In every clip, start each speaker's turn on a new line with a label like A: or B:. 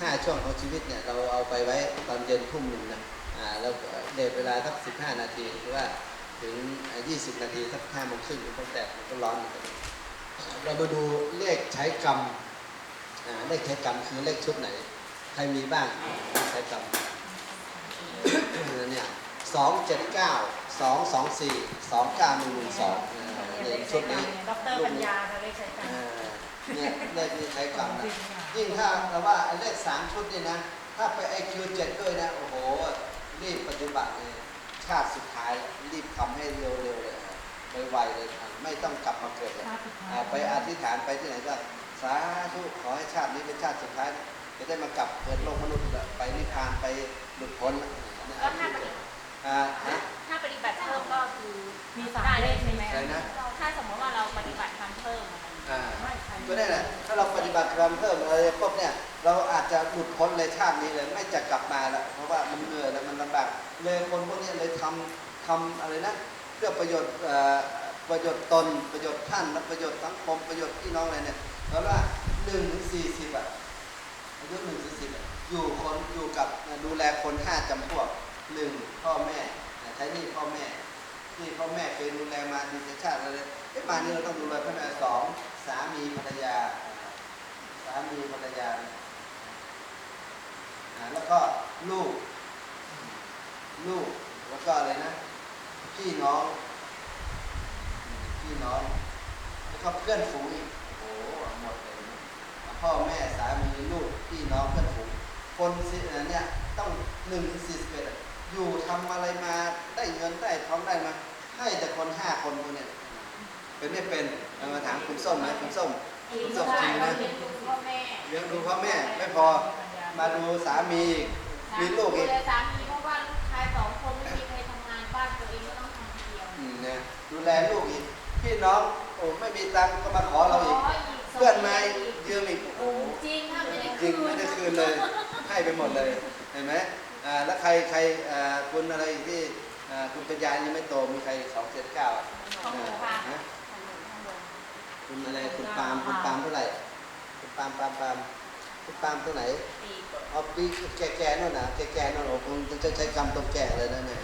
A: ห้าช่วงของชีวิตเนี่ยเราเอาไปไว้ตอนเย็นทุ่มหนึ่งนะอ่าแล้วเดทเวลาสักสิบห้านาทีหรือว่าถึงยี่สิบนาทีสักห้าโมงครึ่งตั้งแต่มันก็ร้อนอยู่ตรงนี้เรามาดูเลขใช้กรรมอ่าเลขใช้กรรมคือเลขชุดไหน ใครมีบ้างใช้กรรมเนี่ยสองเจ็ดเก้าสองสองสี่สองเก้าหนึ่งหนึ่งสองเนี่ยชุดนี้
B: ดรปัญญาจะได้ใช้กัน
A: เออ เนี่ยเลขนี้ใช้กรรมนะยิ่งถ้าเราว่าไอ้เลขสามชุดนี่นะ ถ้าไปไอคิวเจ็ดด้วยนะ โอ้โห รีบปฏิบัติเลย ชาติสุดท้ายรีบทำให้เร็วๆเลยไวๆเลยอะไม่ต้องกลับมาเกิดเลยอะไปอธิษฐานไปที่ไหนก็สาธุขอให้ชาตินี้เป็นชาติสุดท้ายจะได้มากลับเกิดโลกมนุษย์อีกแล้วไปนิพพานไปหลุดพ้น
C: ก็ถ้าปฏิ
A: อ่าฮะ
C: ถ้าปฏิบัติเพิ่มก็คือ
B: มีสามเลขใช่ไหม
A: อะไรนะ
C: ถ้าสมมติว่าเราปฏิ ไม่
B: ใช่
A: ก็ได้แหละถ้าเราปฏิบัติธรรมเพิ่มอะไรปุ๊บเนี่ยเราอาจจะหลุดพ้นเลยชาตินี้เลยไม่จะกลับมาแล้วเพราะว่ามันเหนื่อยแล้วมันลำบากเลยคนพวกนี้เลยทำทำอะไรนะเพื่อประโยชน์ประโยชน์ตนประโยชน์ท่านและประโยชน์สังคมประโยชน์พี่น้องอะไรเนี่ยเพราะว่าหนึ่งถึงสี่สิบอะอายุหนึ่งถึงสิบอะอยู่คนอยู่กับดูแลคนห้าจำพวกหนึ่งพ่อแม่ใช้หนี่พ่อแม่นี่พ่อแม่เคยดูแลมาดีชาติอะไรเอ๊ะมานี่เราต้องดูแลพ่อแม่สอง สามีภรรยา สามีภรรยาแล้วก็ลูก ลูก แล้วก็อะไรนะพี่น้อง พี่น้อง แล้วก็เพื่อนฝูงอีกโอ้โหหมดเลยนะพ่อแม่สามีลูกพี่น้องเพื่อนฝูงคนสิเนี่ยต้องหนึ่งสี่สิบเอ็ดอยู่ทำอะไรมาได้เงินได้ท้องได้มาให้แต่คนห้าคนพวกเนี่ยเป็นไม่เป็น เอามาถามคุณส้มนะคุณส้มคุณส้มจริงนะ
C: เลี้ยงดูพ่อแม่
A: เลี้ยงดูพ่อแม่ไม่พอมาดูสามีอีกมีลูกอีก
C: ดูแลสามีเพราะว่าลูกชายสองคนไม่มีใครทำงานบ้านตัวเองก็ต้องทำคนเดียว
A: อืมเนี่ยดูแลลูกอีกพี่น้องโอ้ไม่มีตังค์ก็มาขอเราอีก
C: ขก
A: เพื่อนมายืมอีกโอ้โห
C: จริงถ้าไม่ได้
A: จริงไม่ได้คืนเลยให้ไปหมดเลยเห็นไหมอ่าแล้วใครใครอ่าคุณอะไรอีกที่อ่าคุณปัญญายังไม่โตมีใครสองเจ็ดเก้า
C: ของหนูค่ะ
A: คุณอะไรคุณปาล์มคุณปาล์มเท่าไหร่คุณปาล์มปาล์มปาล์มคุณปาล์มตัวไหน
C: ปี
A: เอาปีแก่ๆนั่นนะแก่ๆนั่นโอ้คงจะใช้คำตรงแก่เลยนะเนี่ย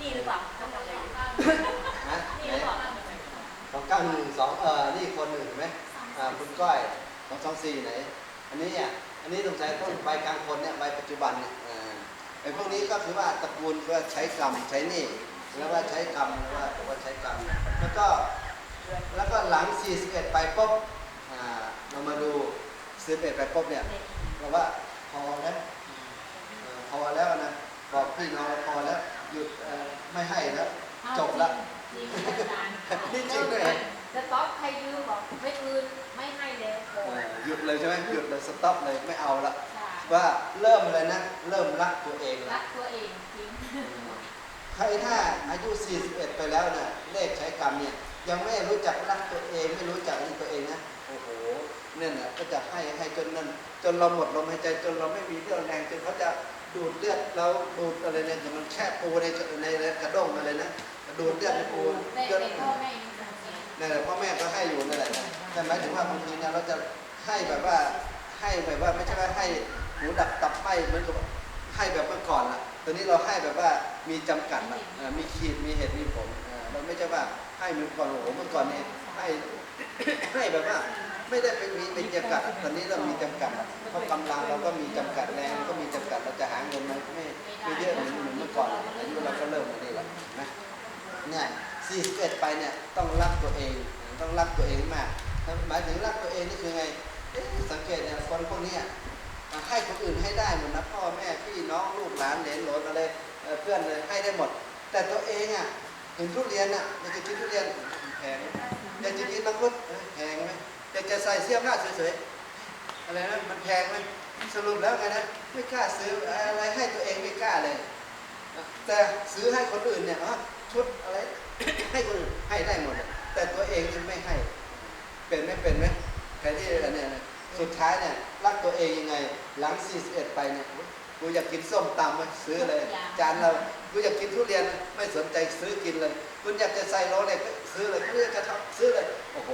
C: นี่หรือเปล่าข้างบนเลย
A: ฮะ
C: นี่
A: ไห
C: หรือเป
A: น
C: ล่า
A: สองเก้าหนึ่งสองเออนี่คนหนึ่งเห็นไหมอ่าคุณก้อยสองสองสี่ไหน อันนี้อะอันนี้สงสัยต้นใบกลางคนเนี่ยใบปัจจุบันเนี่ยอ่าไอ้พวกนี้ก็คือว่าตระกูลว่าใช้กรรมใช้หนี่แล้วว่าใช้กรรมแล้วว่าว่าใช้กรรมแล้วก็ แล้วก็หลัง 41 ไปปุ๊บอ่าเรามาดู41ไปปุ๊บเนี่ยเราว่าพอแล้วเอ่อพอแล้วนะบอกพี่น้องพอแล้วหยุดเอ่อไม่ให้แล้วจบละ
C: จริงอาจารย์
A: นี่จริงด้วยเหรอ
C: จะต๊อกใครยืมบอกไม่คืนไม่ให้แล้ว
A: เออหยุดเลยใช่ไหมหยุดเลยสต็อปเลยไม่เอาละ
C: ใช่
A: ว่าเริ่มเลยนะ เริ่มรักตัวเอง
C: รั
A: ละ
C: กตัวเองจริง
A: ใครถ้าอายุ 41 ไปแล้วนะเลขใช้กรรมเนี่ย ยังไม่รู้จักรักตัวเองไม่รู้จักนี่ตัวเองนะโอ้โหเนี่ยนะก็จะให้ให้จนนั้นจนเราหมดลมหายใจจนเราไม่มีเรี่ยวแรงจนเขาจะดูดเลือดเราดูดอะไรเนี่ยมันแค่ปูในในกระด้งอะไรนะดูดเลือดในปูจน
C: แต่พ่อแม่ยังทำเอง
A: นั่นแหละพ่อแม่ก็ให้อยู่นั่นแหละนะแต่หมายถึงว่าบางทีเนี่ยเราจะให้แบบว่าให้แบบว่าไม่ใช่ว่าให้หูดับตับไหมเหมือนกับให้แบบเมื่อก่อนละตอนนี้เราให้แบบว่ามีจำกัดละมีขีดมีเหตุมีผล เราไม่ใช่ว่าให้เมื่อก่อนโอ้โหเมื่อก่อนนี้ให้ให้แบบว่าไม่ได้เป็นมีเป็นจำกัดตอนนี้เรามีจำกัดเพราะกำลังเราก็มีจำกัดแรงก็มีจำกัดเราจะหาเงินมันก็ไม่ไม่เยอะเหมือนเหมือนเมื่อก่อนอายุเราก็เริ่มมานี่แหละนะเนี่ย41ไปเนี่ยต้องรักตัวเองต้องรักตัวเองมากหมายถึงรักตัวเองนี่คือไงสังเกตเนี่ยคนพวกนี้ให้คนอื่นให้ได้หมดนะพ่อแม่พี่น้องลูกหลานเหลนหลนอะไรเอ่อเพื่อนเลยให้ได้หมด แต่ตัวเองอะ เห็นทุเรียนอะอยากจะกินทุเรียนแพงไหมอยากจะกินมังคุดแพงไหมอยากจะใส่เสื้อผ้าสวยๆอะไรนะมันแพงไหมสรุปแล้วไงนะไม่กล้าซื้ออะไรให้ตัวเองไม่กล้าเลย แต่ซื้อให้คนอื่นเนี่ยอ๋อชุดอะไรให้คนอื่นให้ได้หมดแต่ตัวเองยังไม่ให้ เป็นไหม่เป็นไหมใครที่อันเนี่ยสุดท้ายเนี่ยรักตัวเองยังไง หลัง 41 ไปเนี่ย กูอยากกินส้มตำไหมซื้อเลย จานเรากูอยากกินทุเรียนไม่สนใจซื้อกินเลยคุณอยากจะใส่โรเล็กก็ซื้อเลยคุณอยากจะทำซื้อเลยโอ้โห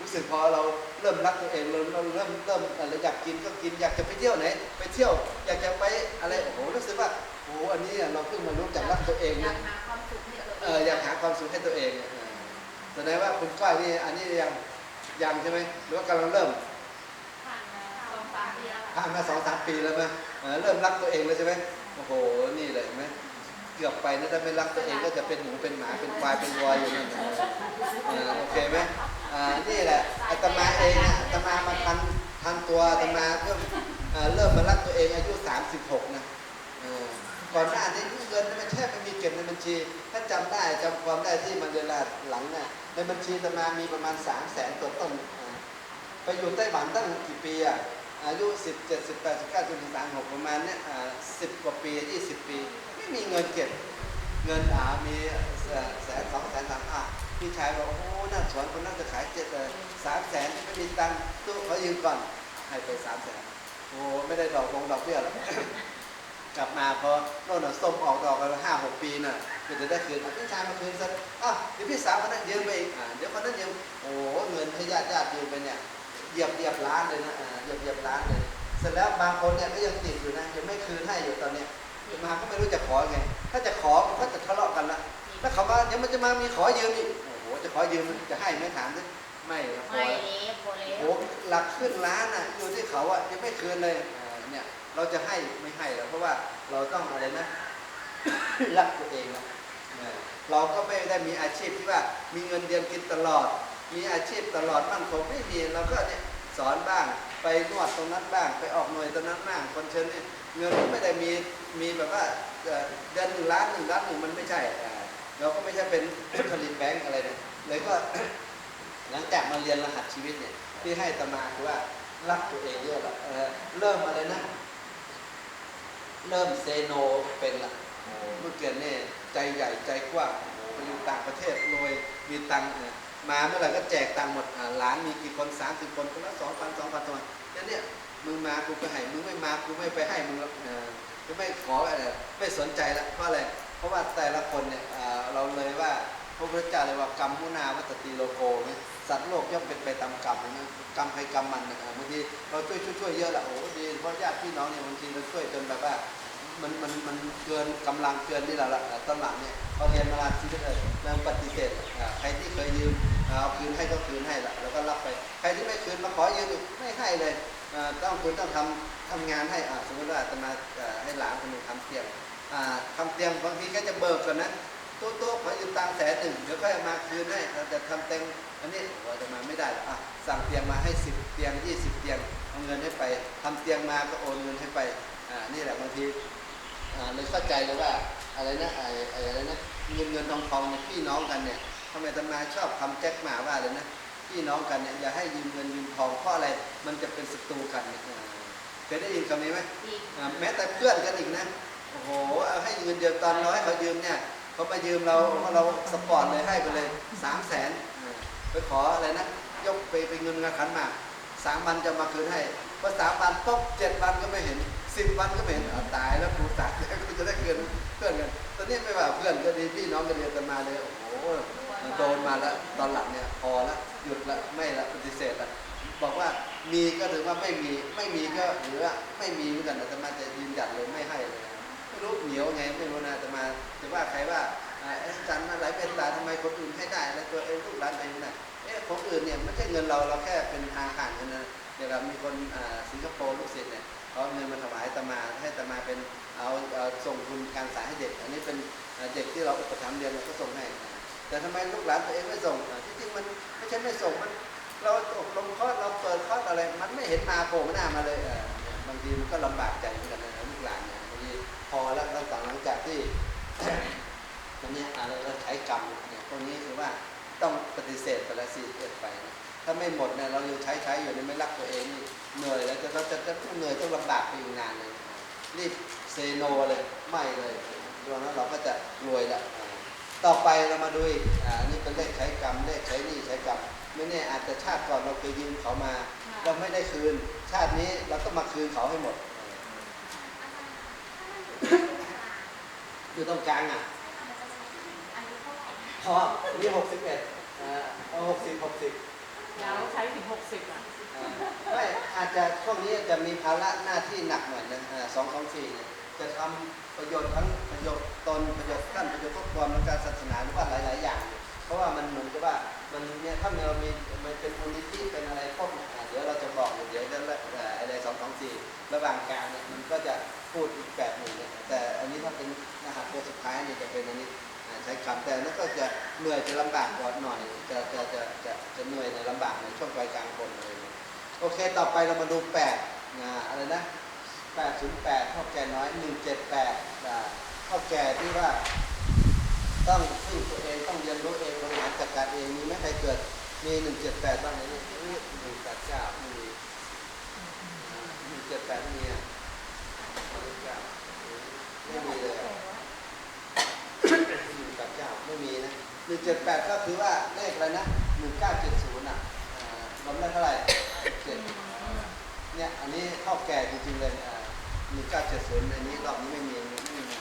A: รู้สึกพอเราเริ่มรักตัวเองเริ่มเริ่มเริ่มเริ่มอะไรอยากกินก็กินอยากจะไปเที่ยวไหน ไปเที่ยว อยากจะไปอะไรโอ้โหรู้สึกว่าโอ้โหอันนี้เราเพิ่งมารู้จักรักตัวเอง
C: อยา
A: นะ
C: กหาความสุขให้ตัวเอง
A: เอออยากหาความสุขให้ตัวเองเออแสดงว่าคุณก้อยนี่อันนี้ยังยังใช่ไหมหรือว่ากำลังเริ่ม
C: ผ่านมาสองสามปีแล้ว
A: ผ่านมาสองสามปีแล้วไหม เริ่มรักตัวเองแล้วใช่ไหมโอ้โห นี่เลยเห็นไหมเกือบไปนะถ้าไม่รักตัวเองก็จะเป็นหมูเป็นหมาเป็นควายเป็นวัวอยู่นั่นนะโอเคไหมอ่านี่แหละอาตมาเองอะอาตมามาทันทันตัวอาตมาเริ่มเริ่มมารักตัวเองอายุ 36 นะก่อนหน้านี้เงินมันแทบไม่มีเก็บในบัญชี ถ้าจำได้จำความได้ที่มันเวลาหลังน่ะในบัญชีอาตมามีประมาณ 3 0 0แสนตัวต้นไปอยู่ไต้หวันตั้งกี่ปีอะ อายุ 17 18 19จนถึง36 ประมาณเนี้ยอ่า10กว่าปี 20 ปี ไม่มีเงินเก็บ เงินหามีแสนสองแสนสามอะพี่ชายบอกโอ้หน่าสวนคนน่าจะขายเจ็ดสามแสนไม่มีตังค์ตู้เขายืมก่อนให้ไปสามแสนโอ้ไม่ได้ดอกลงดอกเบี้ยหรอกกลับมาพอโน่นน่ะส้มออกดอกกันห้าหกปีน่ะก็จะได้คืนอ่พี่ชายมาคืนซะอ้าวเดี๋ยวพี่สาวคนนั้นยืมไปอีกอ่าเดี๋ยวคนนั้นยืมโอ้เงินให้ญาติญาติยืมไปเนี่ย เหยียบเหยียบล้านเลยนะอ่าเหยียบเหยียบล้านเลย เสร็จแล้วบางคนเนี่ยก็ยังติดอยู่นะยังไม่คืนให้อยู่ตอนเนี้ยมาก็ไม่รู้จะขอไง ถ้าจะขอมันก็จะทะเลาะกันละแล้วเขามาเดี๋ยวมันจะมามีขอยืมอีกโอ้โหจะขอยืมจะให้ไหม่ถามดิไม่ครับพอ
C: ไม่
A: แล้ว
C: เละโบเละ
A: โอ้โหหลักขึ้นล้านอะอยู่ที่เขาอะยังไม่คืนเลยอ่าเนี่ยเราจะให้ไม่ให้แล้วเพราะว่าเราต้องอะไรนะรักตัวเองนะเออเราก็ไม่ได้มีอาชีพที่ว่ามีเงินเดือนกินตลอด มีอาชีพตลอดมั่นคงไม่มีเราก็เนี่ยสอนบ้างไปนวดตรงนั้นบ้าง ไปออกหน่วยตรงนั้นบ้างคนเชิญนี่เงินไม่ได้มีมีแบบว่าเอ่อเดือนหนึ่งล้านหนึ่งล้านหนึ่งมันไม่ใช่อ่าเราก็ไม่ใช่เป็นผลิตแบงก์อะไรเนี่ยเลยก็หลังจากมาเรียนรหัสชีวิตเนี่ยที่ให้ตมาคือว่ารักตัวเองเยอะละเออเริ่มอะไรนะ เริ่มเซโนเป็นละโอ้เมื่อเกิดเนี่ยใจใหญ่ใจกว้างโอ้ไปอยู่ต่างประเทศรวยมีตังค์เนี่ย มาเมื่อไหร่ก็แจกตังค์หมดอ่าหลานมีกี่คนสามสิบคนคนละสองพันสองพันตัวเนี่ยเนี่ยมึงมากูไปให้มึงไม่มากูไม่ไปให้มึงหรอกเออกูไม่ขออะไรไม่สนใจละเพราะอะไรเพราะว่าแต่ละคนเนี่ยเราเลยว่าพระพุทธเจ้าเลยว่ากรรมมุนาวัตติโลโกเนี่ยสัตว์โลกย่อมเป็นไปตามกรรมนะกรรมใครกรรมมันบางทีเราช่วยช่วยช่วยเยอะละโอ้ดีเพราะญาติพี่น้องเนี่ยบางทีเราช่วยจนแบบว่า มันมันมันเกินกำลังเกินที่เราละตอนหลังเนี่ยพอเรียนมาชีวิตเลยเริ่มปฏิเสธใครที่เคยยืมเอาคืนให้ก็คืนให้ละแล้วก็รับไป ใครที่ไม่คืนมาขอยืมอีกไม่ให้เลยต้องคุณต้องทำทำงานให้สมมติว่าจะมาให้หลานคนหนึ่งทำเตียงอ่าทำเตียงบางทีก็จะเบิกก่อนนะโต๊ะโต๊ะขอยืมตังค์แสนหนึ่งเดี๋ยวค่อยมาคืนให้เราจะทำเตียงอันนี้เราจะมาไม่ได้หรอกอะสั่งเตียงมาให้สิบเตียงยี่สิบเตียงเอาเงินให้ไปทำเตียงมาก็โอนเงินให้ไปอ่านี่แหละบางที เลยเข้าใจเลยว่าอะไรนะไอ้ไอ้อะไรนะเงินเงินทองทองเนี่ยพี่น้องกันเนี่ยทำไมตมาชอบทำแจ็คหมาว่าเลยนะพี่น้องกันเนี่ยอย่าให้ยืมเงินยืมทองเพราะอะไรมันจะเป็นศัตรูกันเนี่ยอ่าเคยได้ยินคำนี้ไหม
C: อีก
A: อ่าแม้แต่เพื่อนกันอีกนะโอ้โหเอาให้เงินเดือนตอนเราให้เขายืมเนี่ยเขามายืมเราเราสปอร์ตเลยให้ไปเลยสามแสนไปขออะไรนะยกไปไปเงินเงินขันหมากสามวันจะมาคืนให้พอสามวันปุ๊บเจ็ดวันก็ไม่เห็น สิบวันก็เห็นตายแล้วกูตายแล้วกูจะได้เงินเพื่อนกัน ตอนนี้ไม่ว่าเพื่อนก็ดีพี่น้องก็เรียนกันมาเลยโอ้โหโดนมาแล้วตอนหลังเนี่ยพอละหยุดละไม่ละปฏิเสธละบอกว่ามีก็ถือว่าไม่มีไม่มีก็หรือว่าไม่มีเหมือนกันแต่จะมาจะยืนหยัดเลยไม่ให้เลยไม่รู้เหนียวไงไม่รู้นะแต่มาจะว่าใครว่าอ่าเอ๊ะอาจันอะไรเป็นตาทำไมคนอื่นให้ได้แล้วตัวเองลูกหลานเองไม่ได้เอ๊ะของอื่นเนี่ยไม่ใช่เงินเราเราแค่เป็นอาหารกันนะเดี๋ยวเรามีคนสิงคโปร์ลูกศิษย์เนี่ย เขาเอาเงินมาถวายตมาให้ตมาเป็นเอาส่งทุนการศึกษาให้เด็ก อันนี้เป็นเด็กที่เราอุปถัมภ์เรียนเราก็ส่งให้แต่ทำไมลูกหลานตัวเองไม่ส่งที่จริงมันไม่ใช่ไม่ส่งมันเราอบรมคอร์สเราเปิดคอร์สอะไร มันไม่เห็นมาโผล่หน้ามาเลยบางทีมันก็ลำบากใจเหมือนกันนะลูกหลานเนี่ยบางทีพอแล้วแล้วต่างหลังจากที่ตอนนี้อะไรเราใช้กรรมเนี่ยพวกนี้คือว่าต้องปฏิเสธไปละสี่เกิดไปนะ ถ้าไม่หมดเนี่ยเรายังใช้ใช้อยู่เนี่ยไม่รักตัวเองนี่เหนื่อยแล้วจะเราจะจะต้องเหนื่อยต้องลำบากไปอีกนานเลยรีบเซโนเลยไม่เลยดวงนั้นเราก็จะรวยละอ่าต่อไปเรามาดูอีกอ่าอันนี่เป็นเลขใช้กรรมเลขใช้หนี้ใช้กรรมไม่แน่อาจจะชาติก่อนเราเคยยืมเขามาเราไม่ได้คืน ชาตินี้เราต้องมาคืนเขาให้หมด
C: อ
A: อยู่ตรงกลางอะ
C: อายุเท่าไหร่
A: พอนี่หกสิบเอ็ดเอาหกสิบหกสิบ
B: ยาวใช้ถึงหกสิบอะ
A: ไม่อาจจะช่วงนี้จะมีภาระหน้าที่หนักหน่อยนะสองสองสี่เนี่ยจะทำประโยชน์ทั้งประโยชน์ตนประโยชน์ท่านประโยชน์ครอบครัวและการศาสนาหรือว่าหลาย ๆ อย่าง เพราะว่ามันเหมือนกับว่ามันเนี่ยถ้าเรามีมันเป็นมูลนิธิเป็นอะไรครบเนี่ยอะเดี๋ยวเราจะบอกอยู่เดี๋ยวจะเอ่ออะไรสองสองสี่ระหว่างกลางเนี่ย ใช้คำแต่นั่นก็จะเหนื่อยจะลำบากกว่าหน่อยจะจะจะจะจะเหนื่อยในลำบากในช่วงปลายกลางคนเงี้ยโอเค ต่อไปเรามาดู8นะอะไรนะ808เท่าแก่น้อย178นะเท่าแก่ที่ว่า ต้องพึ่งตัวเองต้องเรียนรู้เองบริหารจัดการเองมีไหมใครเกิดมี178บ้างไหมนี่189ไม่มีอ่า178ไม่มีอะไม่มีเลยอะ189ไม่ มีนะ178ก็คือว่าเลขอะไรนะ1970อะอ่าลำได้เท่าไหร่เจ็ดเนี่ยอันนี้เท่าแก่จริงๆเลยหนึ่งเก้าเจ็ดศูนย์อันนี้รอบนี้ไม่มีไม่มี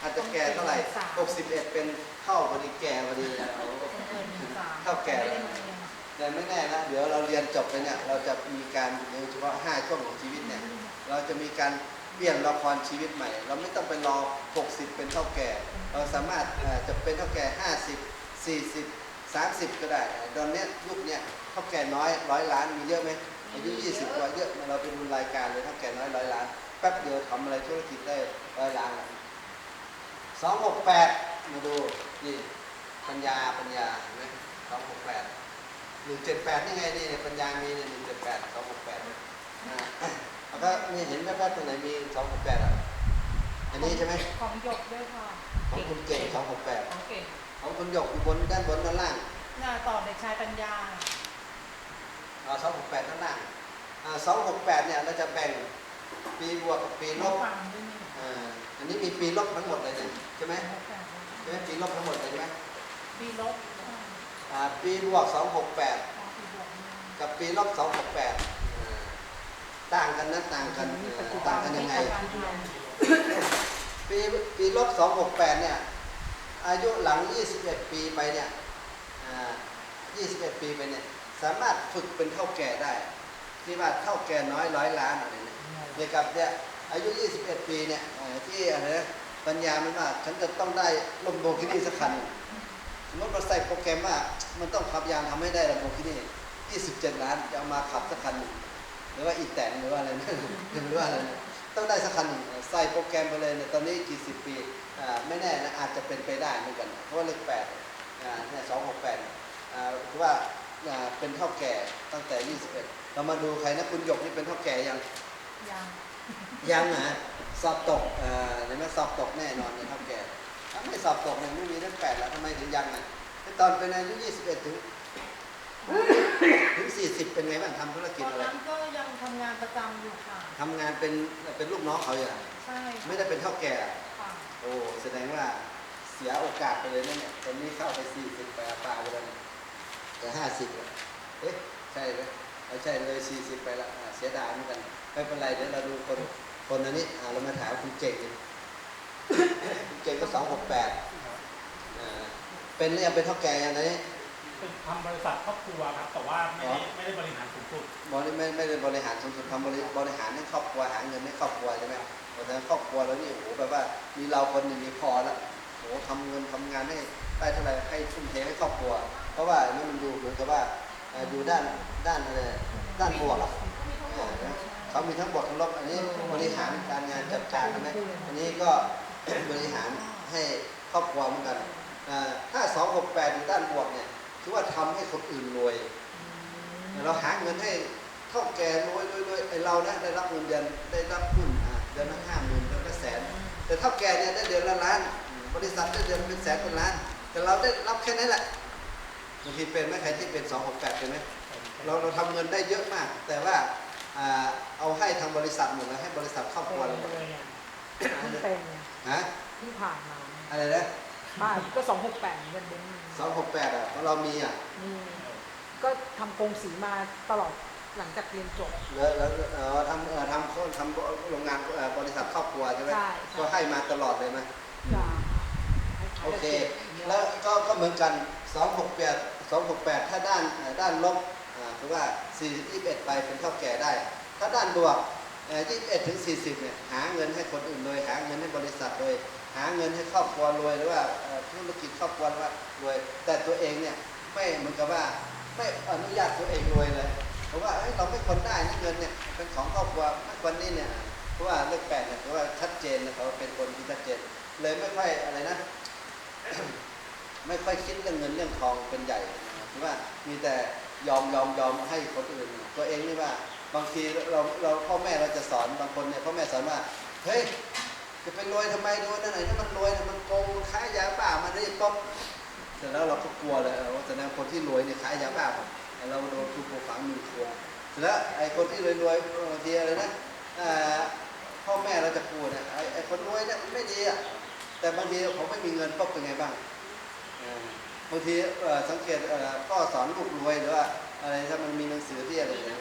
A: อาจจะแก่เท่าไหร่หกสิบเอ็ดเป็นเท่าพอดีแก่พอดีเลยโอ้โห
B: เกินหนึ่งสาม
A: เท่าแก่
B: ไม่
A: เล
B: ได้
A: ย
B: มาเรียน
A: แต่ไม่แน่นะเดี๋ยวเราเรียนจบไปเนี่ยเราจะมีการโดยเฉพาะห้าช่วงของชีวิตเนี่ยเราจะมีการเปลี่ยนละครชีวิตใหม่ เราไม่ต้องไปรอ 60 เป็นเท่าแก่ เราสามารถเอ่อจะเป็นเท่าแก่ 50 40 30 ก็ได้ตอนเนี้ยยุคเนี้ยเท่าแก่น้อยร้อยล้านมีเยอะไหมอายุ 20กว่าเยอะเราไปดูรายการเลยเท่าแก่น้อยร้อยล้านแป๊บเดียวทำอะไรธุรกิจได้ร้อยล้านอะ268มาดูนี่ปัญญาปัญญาเห็นไหม268 178นี่ไงนี่เนี่ยปัญญามีเนี่ย178 268นะอ่าแล้วก็มีเห็นแวบๆตรงไหนมี268อะอันนี้ใช่ไหม
B: ของหยกด้วยค่ะ
A: ของคุณเก่ง
B: ของ
A: 268
B: เก่ง
A: ของคุณหยกอยู่บนด้านบนด้านล่าง
B: หน้าต่อเด็กชายปัญญา
A: อ่า268ด้านล่างอ่า268เนี่ยเราจะแบ่งปีบวกกับปีลบ
B: ฟังด้วยนี่
A: อ่าอันนี้มีปีลบทั้งหมดเลยเนี่ยใช่ไหม
B: หกแปด
A: ใช่ไหมปีลบทั้งหมดเลยใช่ไหม
B: ปีลบ
A: อ่าปีบวก268
B: ของปีบวกนี่
A: กับปีลบ268อ่าต่างกันนะต่างกันอ่าต่างกันยังไง ปีปีลบ268เนี่ย อายุหลัง 21 ปีไปเนี่ยอ่า21 ปีไปเนี่ยสามารถฝึกเป็นเท่าแก่ได้ ที่ว่าเท่าแก่น้อยร้อยล้านอะไรเนี่ยเนี่ยกับเนี่ยอายุ 21 ปีเนี่ยที่อะไรนะปัญญามันว่าฉันจะต้องได้ลมโบกินี่สักคันสมมติเราใส่โปรแกรมว่ามันต้องขับยานทำให้ได้ลมโบกินี่27 ล้านจะเอามาขับสักคันหนึ่งหรือว่าอีแตนหรือว่าอะไรนะหรือว่าอะไรนะ ต้องได้สักคันหนึ่งใส่โปรแกรมไปเลยเนี่ยตอนนี้กี่สิบปีอ่าไม่แน่นะอาจจะเป็นไปได้เหมือนกันเพราะว่าเลขแปดอ่าเนี่ยสองหกแปดอ่าคือว่าอ่าเป็นเท่าแก่ตั้งแต่ 21 เรามาดูใครนะคุณหยกนี่เป็นเท่าแก่ยัง
B: ยัง
A: ยังนะสอบตกเอ่อเห็นไหมสอบตกแน่นอนเนี่ยเท่าแก่ถ้าไม่สอบตกเนี่ยไม่มีเลขแปดแล้วทำไมถึงยังอะตอนเป็นอายุ21 ถึง ถึง 40 เป็นไงบ้างทำธุร
B: ต
A: กิจ
B: อน
A: อะไร
B: นั้นก็ยังทำงานประจำอยู่ค่ะ
A: ทำงานเป็นเป็นลูกน้องเขาอย่าง
B: ใช่
A: ไม่ได้เป็นเท่าแก่อะ
B: ค่ะ
A: โอ้แสดงว่าเสียโอกาสไปเลยนะเนี่ยตอนนี้เข้าไป 40ไปอาปาไปแล้วเนี่ยจะ50แล้วเอ๊ะใช่ไหมเอาใช่เลย 40 ไปแล้วอ่าเสียดายเหมือนกันไม่เป็นไรเดี๋ยวเราดูคนคนอันนี้อ่าเรามาถามคุณเก่งดิคุณเก่งก็ 268อ่าเป็นหรือยังเป็นเท่าแก่ยังไง
D: เป็นทำบริษัทครอบครัวครับ แต่ว่าไม่ได้ไม่ได้บริหารสูงสุด
A: บริไม่ไม่ได้บริหารสูงสุดทำบริบริหารให้ครอบครัวหาเงินให้ครอบครัวใช่ไหมเพราะฉะนั้นครอบครัวเรานี่โอ้โหแบบว่ามีเราคนหนึ่งมีพอแล้วโอ้โหทำเงินทำงานให้ได้เท่าไหร่ให้ทุ่มเทให้ครอบครัว เพราะว่าอันนี่มันดูเหมือนกับว่าเอ่ออยู่ด้านด้านอะไรด้านบวกอะเออนะเขามีทั้งบวกทั้งลบอันนี้บริหารการงานจัดการใช่ไหมอันนี้ก็บริหารให้ครอบครัวเหมือนกันอ่าถ้า268อยู่ด้านบวกเนี่ย คือว่าทำให้คนอื่นรวยเราหาเงินให้เท่าแก่รวยรวยรวยไอเรานะได้รับเงินเดือนได้รับหุ้นอะเดือนละห้าหมื่นเดือนละแสน แต่เท่าแก่เนี่ยได้เดือนละล้านอืมบริษัทได้เดือนเป็นแสนเป็นล้าน แต่เราได้รับแค่นั้นแหละบางทีเป็นไหมใครที่เป็นสองหกแปดเป็นไหมเราเราทำเงินได้เยอะมาก แต่ว่าอ่าเอาให้ทางบริษัทหมดแล้วให้บริษัทครอบครัวเราหมด
E: เพิ่งเป็นไง
A: ฮะ
E: ที่ผ่านมา
A: อะไรนะ
E: บ้านก็สองหกแปดเงินเดือน
A: สองหกแปดอะของเรามีอะ
E: มีก็ทำกงสีมาตลอดหลังจากเรียนจบ
A: แล้วแล้วเออทำเออทำทำโรงงานเอ่อบริษัทครอบครัวใช่ไหม
E: ใช่
A: ก็
E: ใช่
A: ให้มาตลอดเลยไหม
E: จ้ะ
A: กัน268 268ถ้าด้านเอ่อด้านลบอ่าคือว่า41ไปเป็นเท่าแก่ได้ ถ้าด้านบวกเอ่อ21ถึง40เนี่ยหาเงินให้คนอื่นโดยหาเงินให้บริษัทโดยหาเงินให้ครอบครัวรวยหรือว่าเอ่อ ธุรกิจครอบครัวว่ารวย แต่ตัวเองเนี่ยไม่เหมือนกับว่าไม่อนุญาตตัวเองรวยเลย เพราะว่าเราไม่ควรได้นี่เงินเนี่ยเป็นของครอบครัวไม่ควรนี่เนี่ยเพราะว่าเลขแปดเนี่ยเพราะว่าชัดเจนนะเขาเป็นคนที่ชัดเจน เลยไม่ค่อยอะไรนะ ไม่ค่อยคิดเรื่องเงินเรื่องทองเป็นใหญ่นะคือว่ามีแต่ยอมยอมยอมให้คนอื่น ตัวเองนี่ว่า บางทีเราเราพ่อแม่เราจะสอนบางคนเนี่ยพ่อแม่สอนว่าเฮ้ย จะไปรวยทำไมดูนั่นไหนถ้ามันรวยน่ะมันโกงค้ายาบ้ามันรีบป๊อปเสร็จแล้วเราก็กลัวเลยว่าแสดงคนที่รวยเนี่ยค้ายาบ้าหมดเราโดนครูปลูกฝังมีครัวเสร็จแล้วไอ้คนที่รวยรวยๆบางทีอะไรนะอ่าพ่อแม่เราจะกลัวเนี่ยไอ้ไอ้คนรวยเนี่ยมันไม่ดีอะแต่บางทีผมไม่มีเงินป๊อปเป็นไงบ้างบางทีสังเกตเอ่อพ่อสอนลูกรวยหรือว่า อะไรถ้ามันมีหนังสือที่อะไรอย่างเงี้ย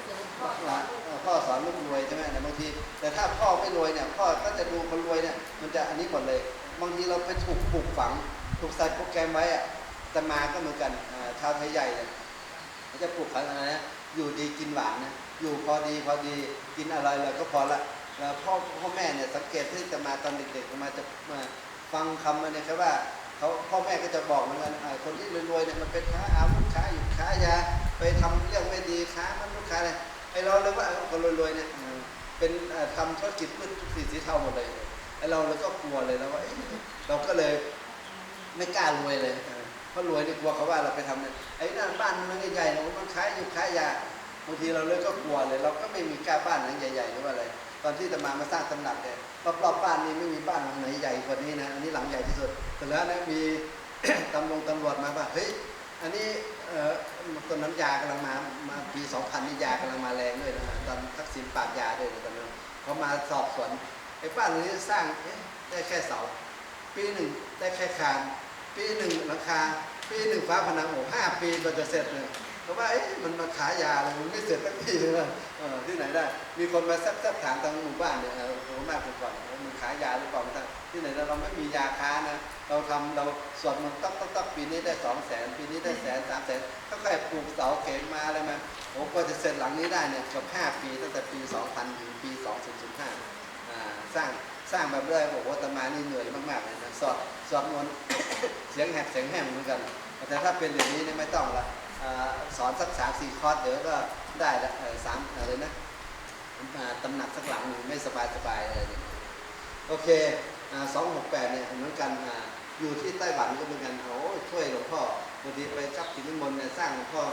A: พ่อสอนลูกรวยใช่ไหมแต่บางที แต่ถ้าพ่อไม่รวยเนี่ยพ่อก็จะดูคนรวยเนี่ยมันจะอันนี้หมดเลยบางทีเราไปถูกปลูกฝัง ถูกใส่โปรแกรมไว้อะแต่มาก็เหมือนกันชาวไทยใหญ่เนี่ยเขาจะปลูกฝังอะไรนะอยู่ดีกินหวานนะอยู่พอดีพอดีกินอะไรเลยก็พอละแล้วพ่อพ่อแม่เนี่ยสังเกตที่จะมาตอนเด็กๆมาจะมาฟังคำมันเนี่ยครับว่าเขาพ่อแม่ก็จะบอกเหมือนกันคนที่รวยๆเนี่ยมันเป็นค้าอาวุธค้าอยู่ค้ายา ไปทำเรื่องไม่ดีค้ามันลูกค้าอะไรไอ้เราเลยว่าเออคนรวยๆเนี่ยเป็นเอ่อทำธุรกิจมืดสีสีเทาหมดเลยไอ้เราเลยก็กลัวเลยแล้วว่าเราก็เลยไม่กล้ารวยเลยเพราะรวยนี่กลัวเขาว่าเราไปทำเนี่ยไอ้นั่นบ้านมันใหญ่ๆนะมันค้ายอยู่ค้ายาบางทีเราเลยก็กลัวเลย เราก็ไม่มีกล้าบ้านหลังใหญ่ๆหรือว่าอะไรตอนที่จะมามาสร้างตำหนักเนี่ยรอบๆบ้านนี้ไม่มีบ้านหลังไหนใหญ่กว่านี้นะอันนี้หลังใหญ่ที่สุดเสร็จแล้วนะมีตำรวจตำรวจมาว่าเฮ้ย อันนี้ตอนนั้นยากำลังมา มาปี 2000นี่ยากำลังมาแรงด้วยนะตอนทักษิณปราบยาด้วยตอนนั้นเขามาสอบสวนไอ้บ้านหลังนี้สร้างได้แค่เสา ปีหนึ่งได้แค่คาน ปีหนึ่งหลังคา ปีหนึ่งฟ้าผนังโอ้ห้าปีก็จะเสร็จเลยเพราะว่าเอ๊ะมันมาขายยาเลยมันไม่เสร็จสักทีเลยที่ไหนได้ มีคนมาแซับๆถามทางหมู่บ้านเนี่ยเออโอ้มากก่อนมันขายยาหรือเปล่าไม่ทราบ ที่ไหนเราไม่มียาค้านะ เราทำเราสวดมันต์ต๊อกต๊อกต๊อกปีนี้ได้สองแสนปีนี้ได้แสนสามแสนก็ค่อยปลูกเสาเข็มมาอะไรมาโอ้ก็จะเสร็จหลังนี้ได้เนี่ยเกือบห้าปีตั้งแต่ปี2000ถึงปี2005อ่าสร้างสร้างแบบเรื่อยบอกว่าตมานี่เหนื่อยมากๆเลยนะสอดสวดมนเสียงแหบเสียงแห้งเหมือนกัน แต่ถ้าเป็นอย่างนี้เนี่ยไม่ต้องละสอนสักสามสี่คอร์สเดี๋ยวก็ได้ละสามอะไรนะตำหนักสักหลังหนึ่งไม่สบายสบายอะไรเนี่ยโอเค สองหกแปดเนี่ยเหมือนกันอยู่ที่ไต้หวันก็เหมือนกันโอ้ช่วยหลวงพ่อบางทีไปจับกินนิมนต์เนี่ยสร้างหลวงพ่อ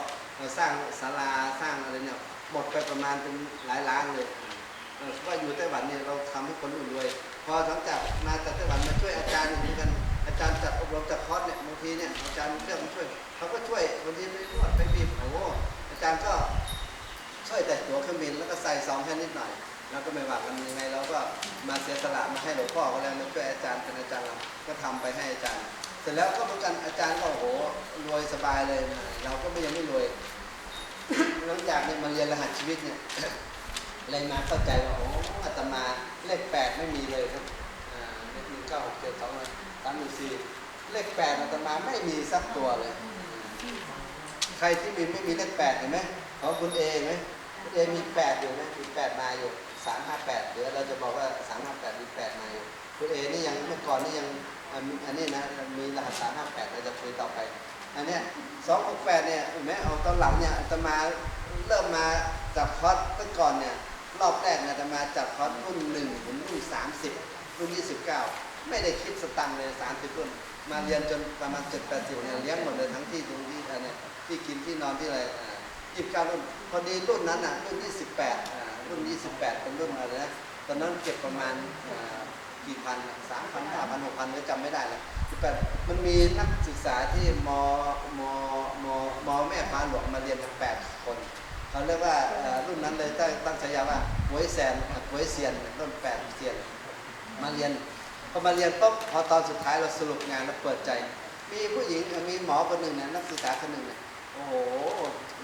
A: สร้างศาลาสร้างอะไรเนี่ยหมดไปประมาณเป็นหลายล้านเลยว่าอยู่ไต้หวันเนี่ยเราทำให้คนอื่นรวย พอหลังจากมาจากไต้หวันมาช่วยอาจารย์เหมือนกันอาจารย์จัดอบรมจัดคอร์สเนี่ยบางทีเนี่ยอาจารย์เรื่องมาช่วยเขาก็ช่วยบางทีไปนวดไปบีบโอ้โหอาจารย์ก็ช่วยแต่ตัวเครื่องบินแล้วก็ใส่ซองแค่นิดหน่อย แล้วก็ไม่ว่ากันยังไงเราก็มาเสียสละมาให้หลวงพ่อก็แล้วมาช่วยอาจารย์เป็นอาจารย์เราก็ทำไปให้อาจารย์ เสร็จแล้วก็เหมือนกันอาจารย์ก็โอ้โหรวยสบายเลยนะเราก็ไม่ยังไม่รวยหลังจากเนี่ยมาเรียนรหัสชีวิตเนี่ยเลยมาเข้าใจว่าโอ้อาตมาเลขแปดไม่มีเลยครับอ่าเลขหนึ่งเก้าหกเจ็ดสองสามหนึ่งสี่เลขแปดอาตมาไม่มีสักตัวเลย ใครที่มีไม่มีเลขแปดเห็นไหมของคุณเอไหมคุณเอมีแปดอยู่ไหมมีแปดมาอยู่ สามห้าแปดเดี๋ยวเราจะบอกว่าสามห้าแปดมีแปดมาอยู่คุณเอนี่ยังเมื่อก่อนนี่ยังอันนี้นะมีรหัสสามห้าแปดเราจะคุยต่อไป อันเนี้ยสองหกแปดเนี่ยเห็นไหมเอาตอนหลังเนี่ยอาตมาเริ่มมาจับคอร์สตั้งก่อนเนี่ยรอบแรกเนี่ยอาตมาจับคอร์สรุ่นหนึ่งถึงรุ่นสามสิบรุ่นยี่สิบเก้าไม่ได้คิดสตังค์เลยสามสิบรุ่นมาเรียนจนประมาณเจ็ดแปดสิบเนี่ยเลี้ยงหมดเลยทั้งที่ดูที่อะไรเนี่ยที่กินที่นอนที่อะไรยี่สิบเก้ารุ่นพอดีรุ่นนั้นอะรุ่นยี่สิบแปด รุ่นยี่สิบแปดเป็นรุ่นอะไรนะ ตอนนั้นเก็บประมาณกี่พันสามพันห้าพันหกพันจำไม่ได้ลยแปดมันมีนักศึกษาที่มมมมแม่ฟ้าหลวงมาเรียนกันแปดคนเขาเรียกว่ารุ่นนั้นเลยตั้งตั้งฉายาว่าหวยแสนหวยเซียนรุ่นแปดเซียนมาเรียนพอมาเรียนปุ๊บพอตอนสุดท้ายเราสรุปงานแล้วเปิดใจ มีผู้หญิงมีหมอคนหนึ่งนี่ยนักศึกษาคนหนึ่งเนี่ยโอ้โห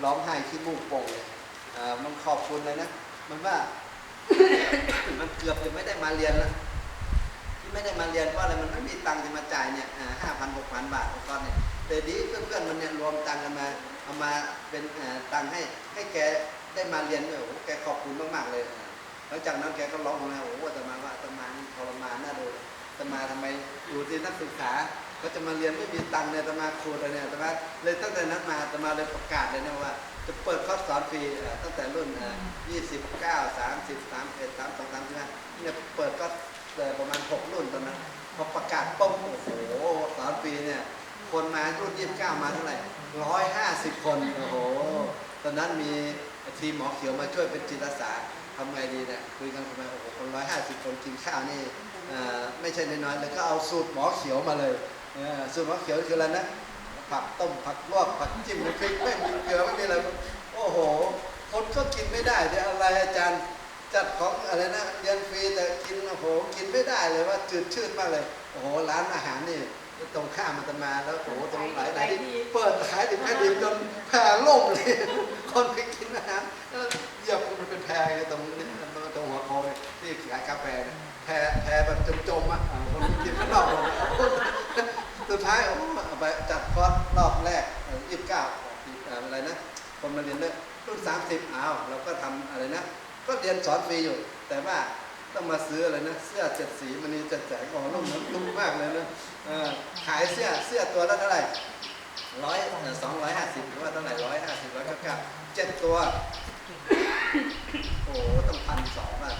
A: ร้องไห้ขี้มูกโป่งเลยมันขอบคุณเลยนะ มันว่า มันเกือบจะไม่ได้มาเรียนแล้วที่ไม่ได้มาเรียนเพราะอะไรมันไม่มีตังค์จะมาจ่ายเนี่ยห้าพันหกพันบาทก้อนเนี่ยแต่ดีเพื่อนๆมันเนี่ยรวมตังค์กันมาเอามาเป็นตังค์ให้ให้แกได้มาเรียนด้วยโอ้โหแกขอบคุณมากๆเลยหลังจากนั้นแกก็ร้องมาโอ้โหอาตมาว่าอาตมานี่ทรมานน่าดูอาตมาทำไมอยู่ที่นักศึกษาก็จะมาเรียนไม่มีตังค์เนี่ยอาตมาครูเลยเนี่ยอาตมาเลยตั้งแต่นั้นมาอาตมาเลยประกาศเลยนะว่า จะเปิดคอร์สสอนฟรีเอ่อตั้งแต่รุ่นเอ่อ29 30 31 32 35เนี่ยเปิดก็เอ่อประมาณ 6 รุ่นตอนนั้นพอประกาศปุ๊บโอ้โหสอนฟรีเนี่ยคนมารุ่น 29 มาเท่าไหร่150 คนโอ้โหตอนนั้นมีทีมหมอเขียวมาช่วยเป็นจิตอาสาทำไงดีเนี่ยคุยกันทำไมโอ้โหคน150คนกินข้าวนี่เอ่อไม่ใช่น้อยๆเลยก็เอาสูตรหมอเขียวมาเลยเออสูตรหมอเขียวคืออะไรนะ ผักต้มผักลวกผักจิ้มพริกไม่มีเกลือไม่มีอะไรโอ้โห คนก็กินไม่ได้เดี๋ยวอะไรอาจารย์จัดของอะไรนะเรียนฟรีแต่กินโอ้โหกินไม่ได้เลยว่าจืดชืดมากเลย โอ้โหร้านอาหารนี่ตรงข้ามมันจะมาแล้วโอ้โหตรงหลายหลายที่เปิดขายดิบขายดีจนแพร่ล่มเลยคนไปกินอาหารแล้วเหยียบมันเป็นแพร่ตรงนี้ตรงหัวโคยที่ขายกาแฟนะแพร่แพร่แบบจมๆอะคนกินข้างนอกหมด สุดท้ายโอ้ไปจัดคอร์สรอบแรกยี่สิบเก้าอะไรนะคนมาเรียนเนี่ยรุ่นสามสิบอ้าวเราก็ทำอะไรนะ ก็เรียนสอนฟรีอยู่ แต่ว่าต้องมาซื้ออะไรนะ เสื้อเจ็ดสีมันนี่เจ็ดแสงของรุ่นนั้นรุ่นมากเลยนะขายเสื้อเสื้อตัวละเท่าไหร่ร้อยสองร้อยห้าสิบหรือว่าเท่าไหร่ร้อยห้าสิบร้อยเก้าเก้าเจ็ดตัว โอ้ต้องพันสองอะ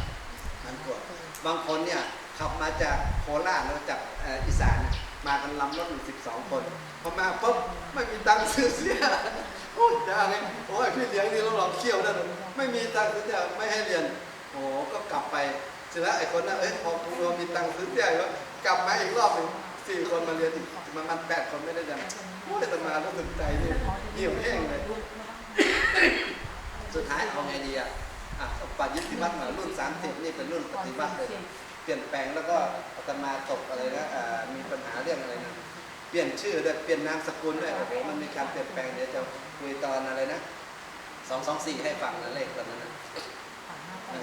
A: พันกว่าบางคนเนี่ยขับมาจากโคราชแล้วจากอีสานเนี่ย มากันลำรถอยู่สิบสองคนพอมาปุ๊บไม่มีตังค์ซื้อเสียโอ้ยด่าเลยโอ้ยพี่เลี้ยงนี่เราหลอกเขี้ยวนั่นไม่มีตังค์ซื้อเสียไม่ให้เรียนโอ้ก็กลับไปเสร็จแล้วไอ้คนนั้นเอ้ยพอเรามีตังค์ซื้อเสียแล้วกลับมาอีกรอบหนึ่งสี่คนมาเรียนอีกประมาณแปดคนไม่ได้เรียนโอ้ยแต่มารู้สึกใจนี่เหี่ยวแห้งเลยสุดท้ายเอาไงดีอะอะปฏิวัติมารุ่น30นี่เป็นรุ่นปฏิวัติเลย ปลี่ยนแปลงแล้วก็อาตมาตกอะไรนะมีปัญหาเรื่องอะไรนะเปลี่ยนชื่อด้วยเปลี่ยนนามสกุลด้วยโอ้โหมันมีการเปลี่ยนแปลงเดี๋ยวจะคุยตอนอะไรนะ224ให้ฟังนะเลขตอนนั้นนะ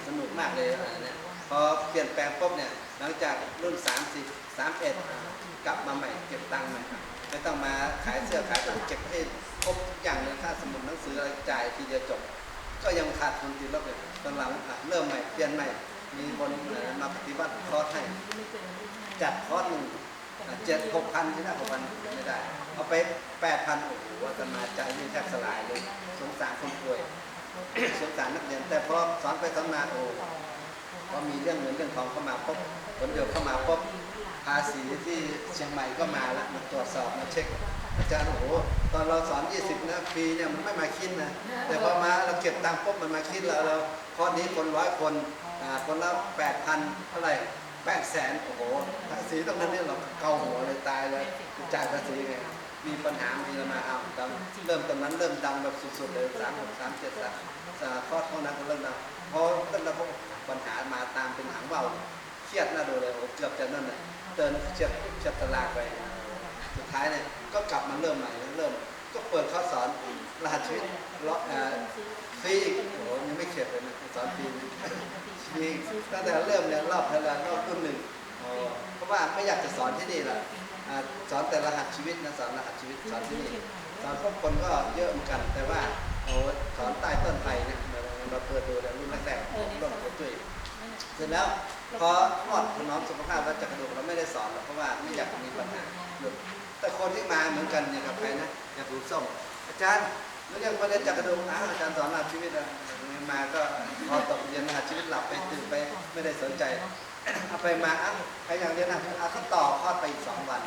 A: สนุกมากเลยอ่าเนี่ยพอเปลี่ยนแปลงปุ๊บเนี่ยหลังจากรุ่น30 31อ่ากลับมาใหม่เก็บตังค์ใหม่ไม่ต้องมาขายเสื้อขายของเก็บให้ครบทุกอย่างเลยค่าสมุดหนังสืออะไรจ่ายทีเดียวจบ ก็ยังขาดทุนติดลบเลยตอนหลังเริ่มใหม่เปลี่ยนใหม่ มีคนมาปฏิบัติคอร์สให้จัดคอร์สหนึ่งเจ็ดหกพันที่น่าหกพันไม่ได้ เอาไปแปดพันโอ้โหอาตมาใจนี่แทบสลายเลยสงสารคนป่วยสงสารนักเรียนแต่พอสอนไปสอนมาโอ้พอมีเรื่องเงินเรื่องทองเข้ามาปุ๊บผลประโยชน์เข้ามาปุ๊บภาษีที่เชียงใหม่ก็มาล้วมาตรวจสอบมาเช็ค อาจารย์โอ้โหตอนเราสอน 20นะฟรีเนี่ยมันไม่มาคิดนะแต่พอมาเราเก็บตังค์ปุ๊บมันมาคิดแล้วเราคอร์สนี้คนร้อยคน คนละ8,000เท่าไหร่แปดแสนโอ้โหภาษีตรงนั้นเนี่ยเราเกาหัวเลยตายเลยจ่ายภาษีไงมีปัญหามีอะไรมาเอาตอนเริ่มตอนนั้นเริ่มดังแบบสุดๆเลยสามหกสามเจ็ดสามคอร์สเท่านั้นก็เริ่มดังพอเริ่มดังปัญหามาตามเป็นหางว่าวเครียดน่าดูเลยโอ้เกือบจะนั่นเลยเดินเฉียดเฉียดตลาดไปสุดท้ายเนี่ยก็กลับมาเริ่มใหม่เริ่มก็เปิดข้อสอนรหัสชีวิตเลาะอ่าฟรีอีกโอ้โหยังไม่เข็ดเลยนะสอนฟรี ฟรีตั้งแต่เริ่มเนี่ยรอบเทละรอบรุ่นหนึ่งเพราะว่าไม่อยากจะสอนที่นี่แหละสอนแต่รหัสชีวิตนะสอนรหัสชีวิตสอนที่นี่สอนพวกคนก็เยอะเหมือนกัน แต่ว่าโอ้สอนใต้ต้นไทรเนี่ยเราเปิดดูแล้วรุ่นแรกๆของร่วมจุ้ยเสร็จแล้วพอทอดถนอมสุขภาพแล้วจักรดูกเราไม่ได้สอนหรอกเพราะว่าไม่อยากมีปัญหาแต่คนที่มาเหมือนกันอย่างกับใครนะอย่างคุณส้มอาจารย์แล้วยังประเด็นจากรดูกอ้าวอาจารย์สอนหลักชีวิตอะ มาก็พอตกเย็นหาชีวิตหลับไปตื่นไปไม่ได้สนใจเอาไปมาอ้าวใครอยากเรียนอะอาทิตย์ต่อคลอดไปอีกสองวัน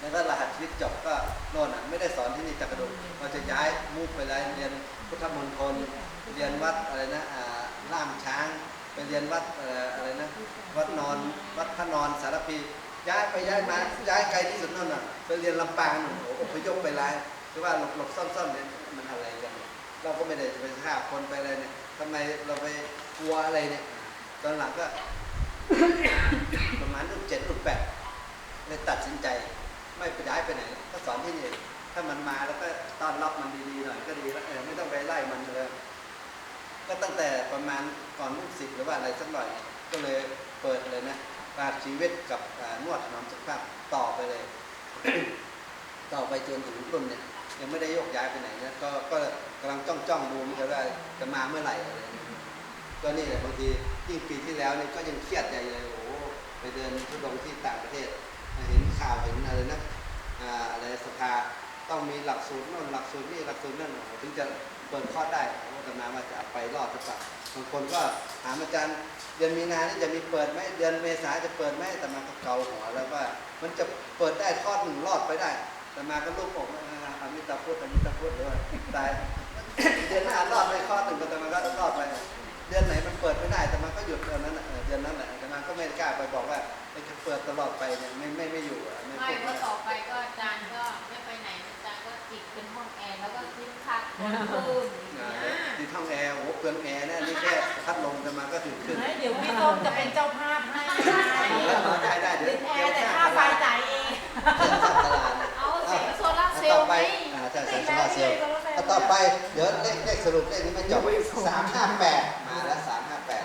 A: แล้วก็รหัสชีวิตจบก็โน่นอะไม่ได้สอนที่นี่จากรดูกเราจะย้ายมูฟไปเลยเรียนพุทธมณฑลเรียนวัดอะไรนะอ่าล่ามช้างไปเรียนวัดอะไรนะวัดนอนวัดพระนอนสารพีย้ายไปย้ายมาย้ายไกลที่สุดนั่นน่ะไปเรียนลำปางนู่นโอ้โหพยพไปหลายคือว่าหลบหลบซ่อนๆเนี่ย เราก็ไม่ได้ไปฆ่าคนไปอะไรเนี่ยทำไมเราไปกลัวอะไรเนี่ย ตอนหลังก็ ประมาณรุ่นเจ็ดรุ่นแปดเลยตัดสินใจ ไม่ไปย้ายไปไหน ก็สอนที่นี่ถ้ามันมาแล้วก็ต้อนรับมันดีๆหน่อยก็ดีแล้วเออไม่ต้องไปไล่มันเลยก็ตั้งแต่ประมาณก่อนรุ่นสิบหรือว่าอะไรสักหน่อย ก็เลยเปิดเลยนะกาชีวิตกับนวดนอมสุขภาพต่อไปเลย ต่อไปจนถึงรุ่นเนี่ย ยังไม่ได้โยกย้ายไปไหนนะก็ก็กำลังจ้องจ้องดูมันจะว่าจะมาเมื่อไหร่อะไรก็นี่แหละบางทียิ่งปีที่แล้วเนี่ยก็ยังเครียดใหญ่เลยโอ้โหไปเดินทุดงที่ต่างประเทศ เห็นข่าวเห็นอะไรนะอ่าอะไรสภาต้องมีหลักสูตรโน่นหลักสูตรนี่หลักสูตรนั่นถึงจะเปิดคอได้โอ้ตำนานว่าจะไปรอดหรือเปล่าบางคนก็ถามอาจารย์เดือนมีนานี่จะมีเปิดไหมเดือนเมษาจะเปิดไหมแต่มาเกาหัวแล้วว่า มันจะเปิดได้คอร์สหนึ่งรอดไปได้ แต่มาก็ลูกอกอ่าอามิ ตาพุทธอามิตาพุทธด้วยตายเดือนหน้ารอดไปคอร์สหนึ่งแต่มาก็รอดไป เดือนไหนมันเปิดไม่ได้แต่มันก็หยุดเดือนนั้นน่ะเออเดือนนั้นแหละแต่มันก็ไม่กล้าไปบอกว่าไอ้จะเปิดตลอดไปเนี่ยไม่ไม่ไม่อยู่อะไม่
C: ไม่
A: พูด
C: เพราะต่อไปก็อาจารย์ก็ไม่ไปไหนอาจารย์ก็ติดเป็นห้องแอร์แล้วก็ทิ้งค่าคนเพิ่มอย่าง
A: อ่า
C: เงี้ย
A: ที่ห้องแอร์โอ้โหเปลืองแอร์เนี่ยนี่แค่พัดลมแต่มาก็ถึงขึ้น
B: ไม่เดี๋ยวพี่ส้มจะเป็นเจ้าภาพให้
A: ได้ได้เดี๋ยว
B: ติดแอร์แต่ค่าไฟจ่ายเอง
C: เอาเสียงโซลาร์เซล
A: ต่อ
C: ล์
A: ไป
C: ไหม
A: อ่าเซลล์ต่อไปเดี๋ยวเลขเลขสรุปเลขนี้ไม่จบสามห้าแปดมาแล้วสามห้าแปด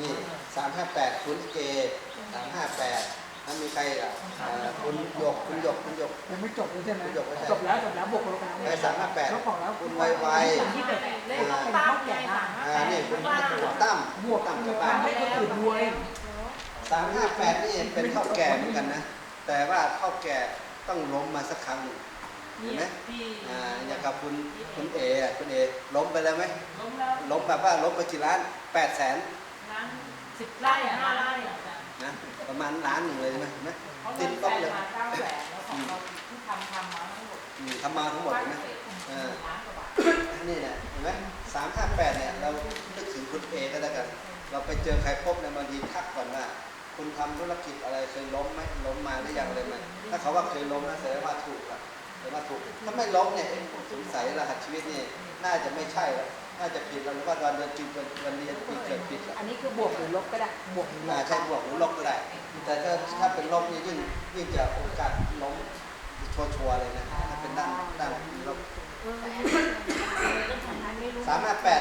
A: นี่สามห้าแปดคุณเอสามห้าแปดถ้ามีใครอะคุณหยกคุณหยกคุณหยก
E: ยังไม่จบเลยใช่ไหม
A: จบแล้ว
E: จบแล้วจบแล้วบวกลบกัน
A: ไปสามห้าแปด
E: แล้วของแล้ว
A: คุณไวไว
E: ที่เป็น
B: เลขต้องตามไงสามห้า
A: อ่านี่คุณตั้ม
E: บวก
A: ตั้ม
E: บ
A: กั
E: ว
A: บ
E: ก
A: บ้าน
E: ให้คนอื่นรวย
A: สามห้าแปดนี่เป็นเท่าแก่เหมือนกันนะ แต่ว่าเท่าแก่ต้องล้มมาสักครั้งหนึ่ง เห็นไหม
B: พี่
A: อ่าอย่างกับคุณคุณเออะคุณเอล้มไปแล้วไหม
B: ล้มแล้ว
A: ล้มแบบว่าล้มไปกี่ล้านแปดแสน
B: ล้านสิบไร่ห้าไร่
A: นะประมาณล้านหนึ่งเลยใช่ไหมเห็นไหม
B: เขา
A: ติ
B: เงิ
A: ด
B: น
A: ล
B: แส
A: บ
B: น
A: เลย
B: มาเก้าแสนแล้วของเราที่ทำทำมาทั้งหมด
A: อืมทำมาทั้งหมด
B: บ้าน
A: เห็นไหม
B: เสร็จ
A: เออ
B: ล้านกว่าบาท
A: นี่แหละเห็นไหมสามห้าแปดเนี่ยเรานึกถึงคุณเอก็แล้วกัน เราไปเจอใครพบในยบางทีทักก่อนว่าคุณทำธุรกิจอะไรเคยล้มไหมล้มมาหรือยังเลยไหมถ้าเขาว่าเคยล้มนะแสดงว่าถูกอะ แสดงว่าถูกถ้าไม่ล้มเนี่ยผมสงสัยรหัสชีวิตนี่น่าจะไม่ใช่แล้วน่าจะผิดแล้วหรือว่าวันเดือนปีเกิดวันเรียนปีเกิดผิดอะ
E: อันนี้คือบวกหรือลบก็ได้บวกหรือลบ
A: ใช่บวกหรือลบก็ได้ แต่ถ้าถ้าเป็นลบนี่ยิ่งยิ่งจะโอกาสล้มชัวร์เลยนะถ้าเป็นด้านด้านลบสามห้าแปด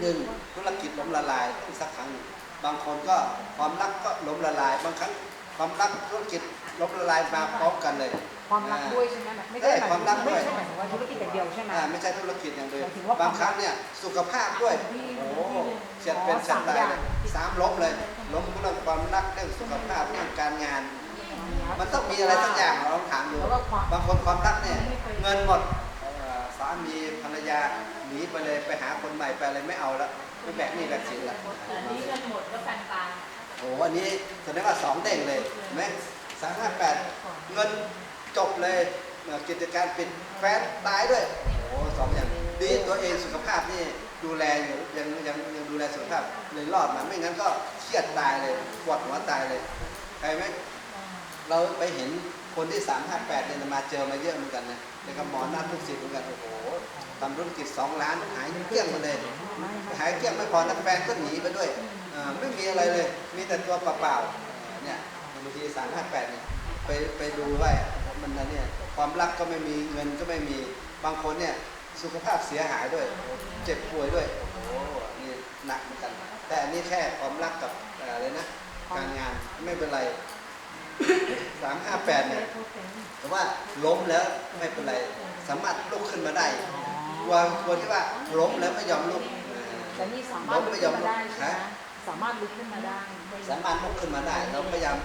A: หนึ่งธุรกิจล้มละลายต้องสักครั้งหนึ่งบางคนก็ความรักก็ล้มละลาย บางครั้งความรักธุรกิจล้มละลายมาพร้อมกันเลย
E: ความรักด้วยใช่ไหมแบบไม่ได้หมาย
A: ความรัก
E: ถึง
A: ด้วย
E: ไม่ใช่หมายถึงว่าธุรกิจอย่างเดียวใช่ไหม
A: อ่าไม่ใช่ธุรกิจอย่างเดียว
E: หมายถึงว่า
A: บางครั้งเนี่ยสุขภาพด้วยโอ้โหเฉียดเป็นเฉียดตายเลยสามล้มเลยล้มเรื่องความรักเรื่องสุขภาพเรื่องการงาน มันต้องมีอะไรสักอย่างเราลองถามดู
E: แล้วก็ความ
A: บางคนความรักเนี่ยเงินหมดเอ่อสามีภรรยาหนีไปเลยไปหาคนใหม่ไปอะไรไม่เอาแล้วไม่แบกหนี้แบกสินละ
C: แต่นี้เงินหมดก็แฟนตาย
A: โอ้โหอันนี้แสดงว่าสองเด้งเลยเห็นไหมสามห้าแปดเงิน จบเลยกิจการปิดแฟนตายด้วยโอ้โหสองอย่างดีตัวเองสุขภาพนี่ดูแลอยู่ยังยังยังดูแลสุขภาพเลยรอดมาไม่งั้นก็เครียดตายเลยปวดหัวตายเลยใครไหมเราไปเห็นคนที่ 358เนี่ยมาเจอมาเยอะเหมือนกันนะแล้วก็หมอนัดทุกสิทธิ์เหมือนกันโอ้โหทำธุรกิจ2ล้านหายเกลี้ยงหมาเลยหายเกลี้ยงไม่พอนักแฟนก็หนีไปด้วยไม่มีอะไรเลย มีแต่ตัวเปล่าๆเนี่ยบางที358เนี่ยไปไปดูไว้ มันนะเนี่ยความรักก็ไม่มีเงินก็ไม่มีบางคนเนี่ยสุขภาพเสียหายด้วย เจ็บป่วยด้วยโอ้โหนี่หนักเหมือนกัน แต่อันนี้แค่ความรักกับเอ่ออะไรนะการงานไม่เป็นไรสามห้าแปดเนี่ยแต่ว่าล้มแล้วไม่เป็นไร สามารถลุกขึ้นมาได้กลัวกลัวที่ว่าล้มแล้วไม่ยอมลุกเออ
E: แต่นี่สามารถลุกขึ้นมาได้ใช่ไหม
A: ฮะ
E: สามารถลุกขึ้นมาได้
A: สามารถลุกขึ้นมาได้ เราพยายาม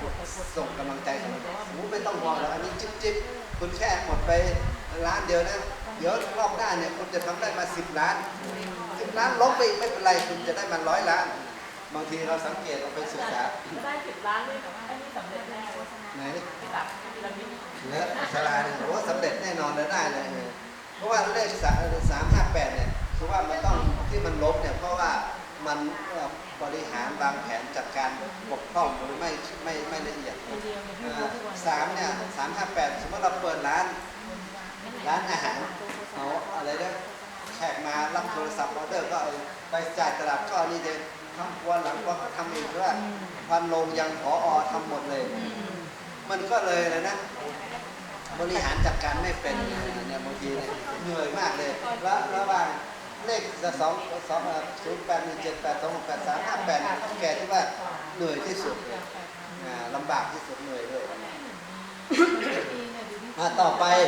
A: ส่งกำลังใจกันโอ้ไม่ต้องห่วงแล้วอันนี้จิ๊บจิ๊บคุณแค่หมดไปล้านเดียวนะเดี๋ยวรอบหน้าเนี่ยคุณจะทำได้มาสิบล้านสิบล้านล้มไปอีกไม่เป็นไรคุณจะได้มาร้อยล้าน บางทีเราสังเกตเราไปศึกษา
B: ได้สิบล้านเลยอันนี้สำเร็จแน่
A: ไหน
B: ไปตัดพีระมิด
A: เนื้อสลาเนี่ยโอ้สำเร็จแน่นอนเลยได้เลยเออเพราะว่าเลขสามสามห้าแปดเนี่ยคือว่ามันต้องที่มันลบเนี่ยเพราะว่า มันบริหารวางแผนจัดการบกพร่องหรือไม่ไม่ไม่ละเอียดสามเนี่ยสามห้าแปดสมมติเราเปิดร้าน ร้านอาหารเอาอะไรนะแขกมารับโทรศัพท์ออเดอร์ก็เอาไปจ่ายตลาดก็นี่เองทำครัวหลังครัวก็ทำเองด้วยพันโรงยังพออทำหมดเลย มันก็เลยนะนะบริหารจัดการไม่เป็นเนี่ยบางทีเนี่ยเหนื่อยมากเลยแล้วระหว่าง เลขสองสองศูนย์แปดหนึ่งเจ็ดแปดสองหกแปดสามห้าแปดแก่ที่ว่าเหนื่อยที่สุดเลยอ่าลำบากที่สุดเหนื่อยด้วยอ่าต่อไป